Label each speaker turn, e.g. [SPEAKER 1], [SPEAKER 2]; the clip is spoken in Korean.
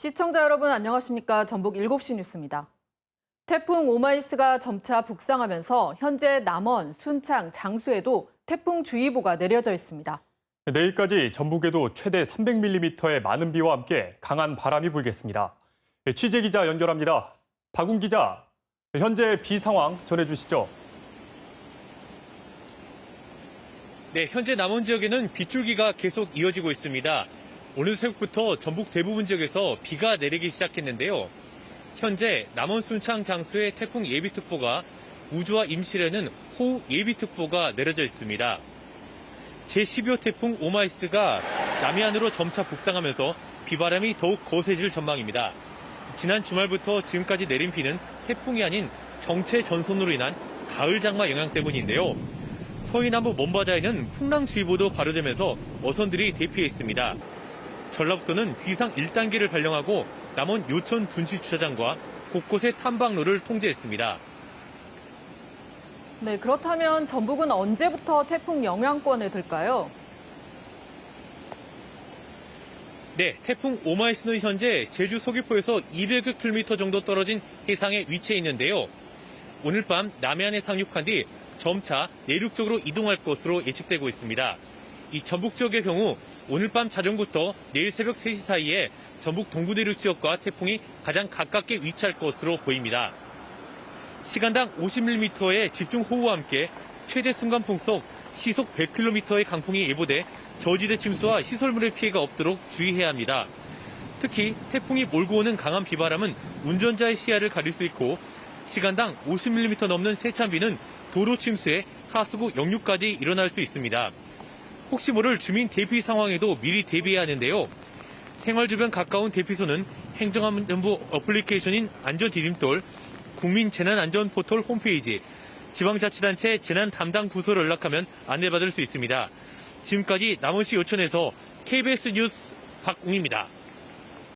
[SPEAKER 1] 시청자 여러분 안녕하십니까? 전북 7시 뉴스입니다. 태풍 오마이스가 점차 북상하면서 현재 남원, 순창, 장수에도 태풍 주의보가 내려져 있습니다.
[SPEAKER 2] 내일까지 전북에도 최대 300mm의 많은 비와 함께 강한 바람이 불겠습니다. 취재 기자 연결합니다. 박ун 기자, 현재 비 상황 전해주시죠.
[SPEAKER 3] 네, 현재 남원 지역에는 빗줄기가 계속 이어지고 있습니다. 오늘 새벽부터 전북 대부분 지역에서 비가 내리기 시작했는데요. 현재 남원 순창 장수의 태풍 예비특보가 우주와 임실에는 호우 예비특보가 내려져 있습니다. 제12호 태풍 오마이스가 남해안으로 점차 북상하면서 비바람이 더욱 거세질 전망입니다. 지난 주말부터 지금까지 내린 비는 태풍이 아닌 정체 전선으로 인한 가을 장마 영향 때문인데요. 서해남부 먼바다에는 풍랑주의보도 발효되면서 어선들이 대피해 있습니다. 전라북도는 비상 1단계를 발령하고 남원 요천 둔시 주차장과 곳곳의 탐방로를 통제했습니다.
[SPEAKER 1] 네, 그렇다면 전북은 언제부터 태풍 영향권에 들까요?
[SPEAKER 3] 네, 태풍 오마이스는 현재 제주 서귀포에서 200여 킬로미터 정도 떨어진 해상에 위치해 있는데요. 오늘 밤 남해안에 상륙한 뒤 점차 내륙 쪽으로 이동할 것으로 예측되고 있습니다. 이 전북 지역의 경우 오늘 밤 자정부터 내일 새벽 3시 사이에 전북 동부 내륙 지역과 태풍이 가장 가깝게 위치할 것으로 보입니다. 시간당 50mm의 집중 호우와 함께 최대 순간 풍속 시속 100km의 강풍이 예보돼 저지대 침수와 시설물의 피해가 없도록 주의해야 합니다. 특히 태풍이 몰고 오는 강한 비바람은 운전자의 시야를 가릴 수 있고 시간당 50mm 넘는 세찬 비는 도로 침수에 하수구 역류까지 일어날 수 있습니다. 혹시 모를 주민 대피 상황에도 미리 대비해야 하는데요. 생활 주변 가까운 대피소는 행정안전부 어플리케이션인 안전디딤돌, 국민재난안전포털 홈페이지, 지방자치단체 재난 담당 부서를 연락하면 안내받을 수 있습니다. 지금까지 남원시 요천에서 KBS 뉴스 박웅입니다.